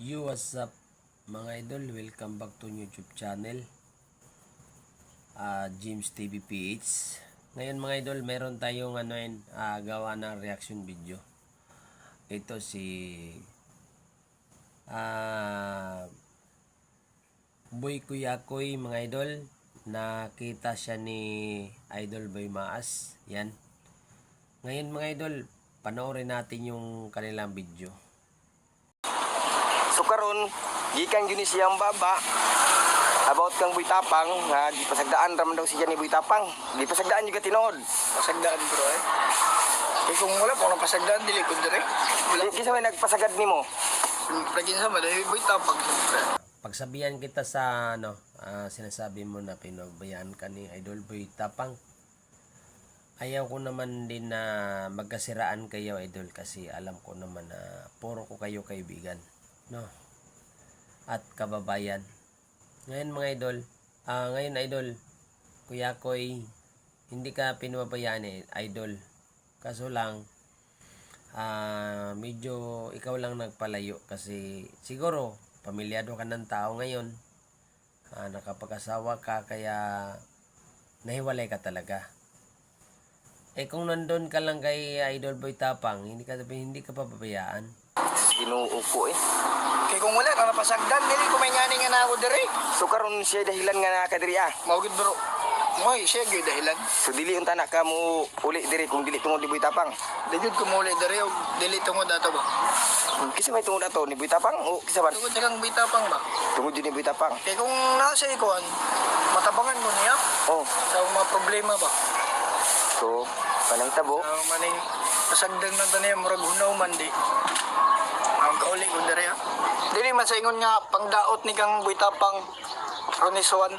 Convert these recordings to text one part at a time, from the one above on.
You, what's up mga idol? Welcome back to YouTube channel. Ah James TV PH Ngayon mga idol, meron tayong ano yun, ah, gawa ng reaction video. Ito si ah Boy Kuyakoy mga idol. Nakita siya ni Idol Boy Maas. Yan. Ngayon mga idol, panoorin natin yung kanilang video So karon gikan gyud ni siyang baba about kang buitapang nga gipasagdaan ra man daw siya ni buitapang gipasagdaan juga tinuod Pasagdaan bro eh. Eh kung wala po nang pasagdaan dili ko dire. Wala Di- kinsa may nagpasagad nimo pagin sa madali boy tapag. pagsabihan kita sa ano, ah, sinasabi mo na pinagbayaan ka ni Idol Boy Tapang. Ayaw ko naman din na magkasiraan kayo Idol kasi alam ko naman na puro ko kayo kaibigan, no? At kababayan. Ngayon mga Idol, ah ngayon Idol, Kuya Koy, hindi ka pinababayaan eh, Idol. Kaso lang, ah medyo ikaw lang nagpalayo kasi siguro pamilyado ka ng tao ngayon ah, nakapag-asawa ka kaya nahiwalay ka talaga eh kung nandun ka lang kay Idol Boy Tapang hindi ka hindi ka papabayaan Ginoo ko eh kung wala nang napasagdan dili ko may ngani nga na ako dire. So karon siya dahilan nga nakadiri ah Mawgid bro. Moy siya gyud dahilan. So dili unta na ka mo uli diri kung dili tungod ni buitapang Digud ko muli dire og dili tungod ato ba. Kisa may tungod ato ni buitapang o kisa man Tungod kang bitapang ba. tungod ni buitapang Kay kung nasa ikuan matabangan mo niya Oh sa mga problema ba. so panang tabo Sa maning pasagdan man tani murag hunaw man di. Kauli ko dire ha. Dili man sa ingon nga pangdaot ni kang bitapang Roniswan.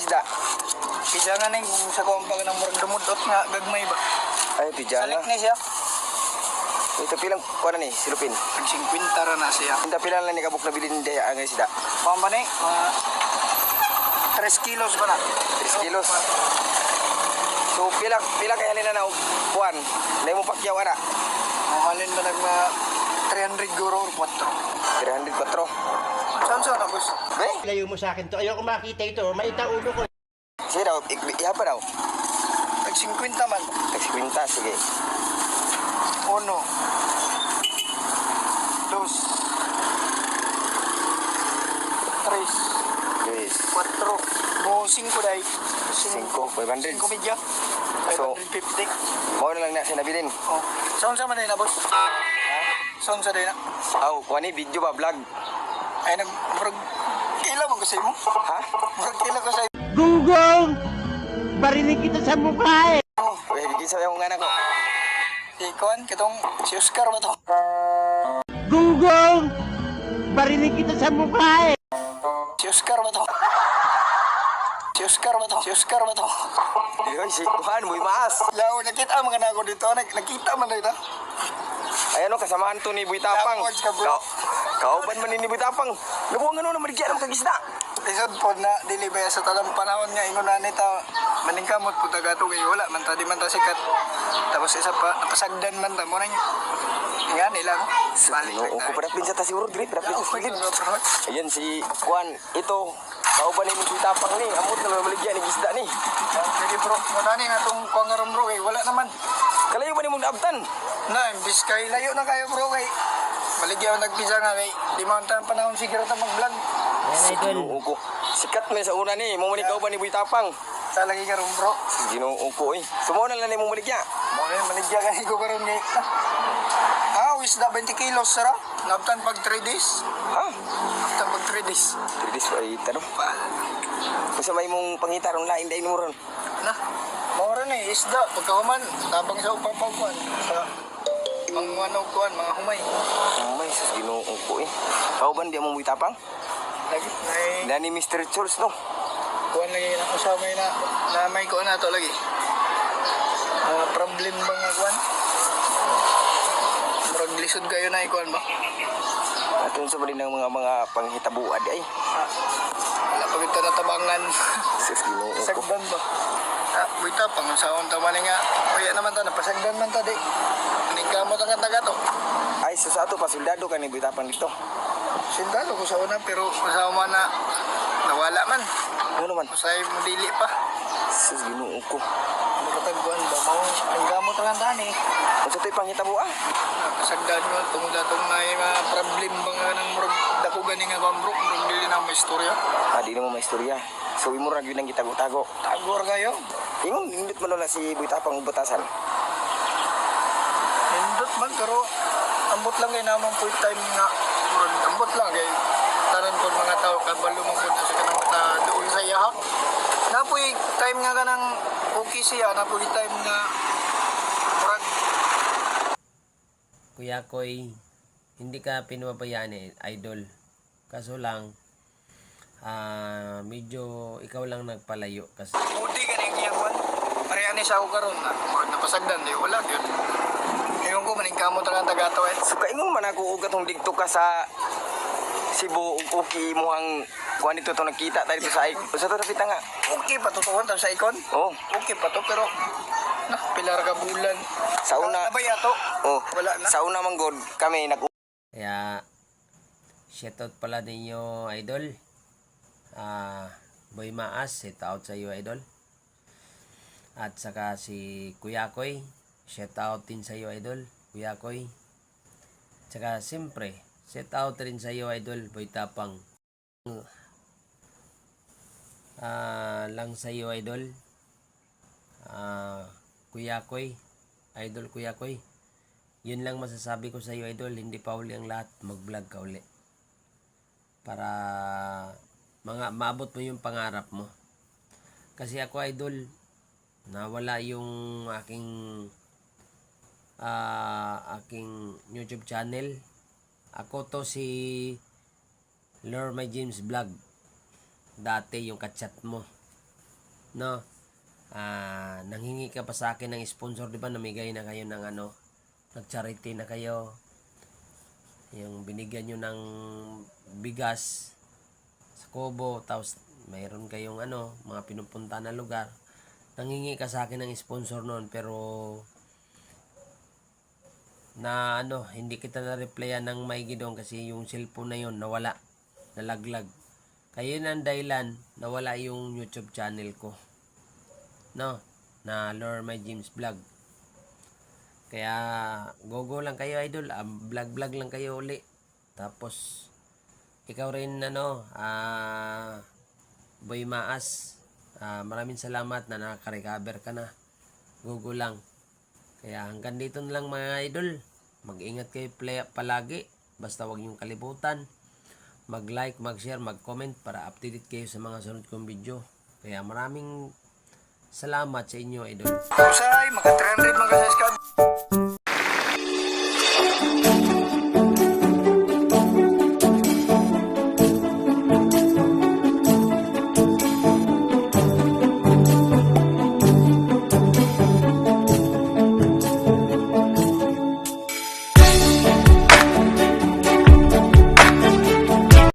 isda Kisa nga ning sa kumpag ng murag dumudot nga gagmay ba. ay tijana Salik ni siya. ito pilang kuha na ni silupin Pag 50 ra na siya. Inta pila lang ni kabuk na bilin daya ang isda Pang ba ni? Mga 3 kilos ba na? 3 kilos. So pila pila kay halina na og kuan. Nay mo pakyaw ana. Mahalin ba nag mga 300 guro or 4? 304. Saan saan na boss? Be, Layo mo sa akin to. Ayoko makita ito. Maita ulo ko. sige daw, iha pa daw. Tag 50 man. Taxi kwinta, sige. Uno. Dos. Tres. Yes. Cuatro. Mo 5 day. Cinco, 500. 5 medya. So- 550. Mao na lang na siya nabilin. Oh. Saan sa man na boss? Saan sa day na? Aw, kuha ni video ba vlog? Ay nag murag kailan mo kasi mo? Ha? Murag kailan ko sa Gunggong! Barinig kita sa mukha eh! Uy, bigyan sa yung anak ko. Si kitong si Oscar ba to? Gunggong! Barinig kita sa mukha eh! Si Oscar ba to? Si Oscar ba to? Si Oscar ba to? Yoy, si kuhan mo maas. Lao, nakita mo nga na ako dito. Nak nakita man na ito. Ayan o, kasamahan to ni Buitapang. Tapos ka, bro. Ka kauban man ni Buitapang. Lubuang ano na maligyan ang kagisda. Isod po na dili ba sa talang panahon nga ingon na nita maningkamot po taga to kay wala man ta di man ta sikat. Tapos isa pa napasagdan man ta mo na niya. Nga nila. Balik ko pada pinsa ta siguro diri, pada pinsa Okay, sigid. bro. Ayan si Juan, ito, kauban ni Buitapang ni, amot na maligyan ni gisda ni. Jadi bro, mo na ni nga tong pangaram bro kay wala naman. Kalayo ba ni mong naabtan? Na, imbis kay layo na kayo bro kay Baligyan nagpisa nga kay di man ta panahon siguro ta mag-vlog. yan Idol Ginoo ko. Sikat man sa una ni, mo man ikaw ba ni Buitapang? Sa lagi karon bro. Ginoo ko eh. Sumo na lang ni mong maligya. Mo na maligya kay ko karon kay. Ah, wis na 20 kilos sara. Nabtan pag 3 days. Ha? Nabtan pag 3 days. Tridis ba itano? Kung may mong pangitarong lain dahil mo ron. Na. Mora ni isda pagkahuman tabang sa upapaw kuan sa mga ano kuan mga humay. May sus ginoo ko eh. Kauban di mo Buitapang? Lagi may Na ni Mr. Charles no? kuan lagi na usama na na may kuan nato lagi. Mga problem ba nga kuan? Murag lisod kayo na ikuan ba? Atun sa ng mga mga panghitabuad ay. Wala pa kita natabangan. Sus ginoo ko. Sagdan ba? Ah, buita pang sa unta man nga. Kaya naman ta napasagdan man ta di. Ning kamot ang taga to. Ay, sa sa ato pa, soldado ka ni Buitapang dito. Sindalo ko sa una pero kasama na nawala man. Ano naman? Masay mo dili pa. Sus, ginoo ko. Ano katagbuan ba? Mau ang gamot lang dani. Ang sa to'y pangita mo ah. Kasagdan mo tungod atong na yung mga problem ba nga ng murag dako gani nga kambrok murag dili na may istorya. Ah, di naman may istorya. So, imo ra gyud ang gitago-tago. Tagor kayo. Ingon, nindot mo na si Boy Tapang butasan. Hindot man pero ambot lang kay naman po yung time nga murag ambot lang kay tanan ko mga tao kabalo man na sa kanang mata doon sa iyahak. Na po yung time nga kanang okay siya na po yung time nga murag Kuya Koy, hindi ka pinababayaan eh, idol. Kaso lang, ah medyo ikaw lang nagpalayo kasi Mudi ka ning iyang man. Pareha ni sa ako karon na murag napasagdan di wala gyud. Ngayon ko maning kamo ta nga tagato eh. So, kaingon man ako ugat hong digto ka sa Cebu ug okay mo ang kuan dito to nakita tayo dito sa ik- sa to napita nga. Okay pa tutuon ta sa ikon. Oh, Okay pa to pero na pilar ka bulan. sa una Nabay ato. oh, Wala na. sa una man god kami nag Kaya, shoutout pala ninyo, idol. Ah, Boy Maas, shout out sa iyo, idol. At saka si Kuya Koy, shout out din sa iyo, idol. Kuya Koy. Tsaka, siyempre, shout out rin sa iyo, idol. Boy Tapang. Ah, lang sa iyo, idol. Ah, Kuya Koy. Idol Kuya Koy. Yun lang masasabi ko sa iyo, idol. Hindi pa uli ang lahat. Mag-vlog ka uli. Para mga maabot mo yung pangarap mo. Kasi ako, idol, nawala yung aking ah aking YouTube channel. Ako to si Lord My James Vlog. Dati yung kachat mo. No? Ah, nanghingi ka pa sa akin ng sponsor, di ba? Namigay na kayo ng ano, nag-charity na kayo. Yung binigyan nyo ng bigas sa Kobo, tapos mayroon kayong ano, mga pinupunta na lugar. Nanghingi ka sa akin ng sponsor noon, pero na ano, hindi kita na-replyan ng may gidong kasi yung cellphone na yun nawala, nalaglag. Kaya yun ang dahilan, nawala yung YouTube channel ko. No, na Lord My James Vlog. Kaya, go-go lang kayo, idol. Um, vlog-vlog lang kayo uli. Tapos, ikaw rin, ano, ah, Boy Maas. Ah, maraming salamat na nakaka-recover ka na. Go-go lang. Kaya hanggang dito na lang mga idol. Mag-ingat kayo play, palagi. Basta wag niyong kalibutan. Mag-like, mag-share, mag-comment para updated kayo sa mga sunod kong video. Kaya maraming salamat sa inyo idol. Usay, maka 300 mga sa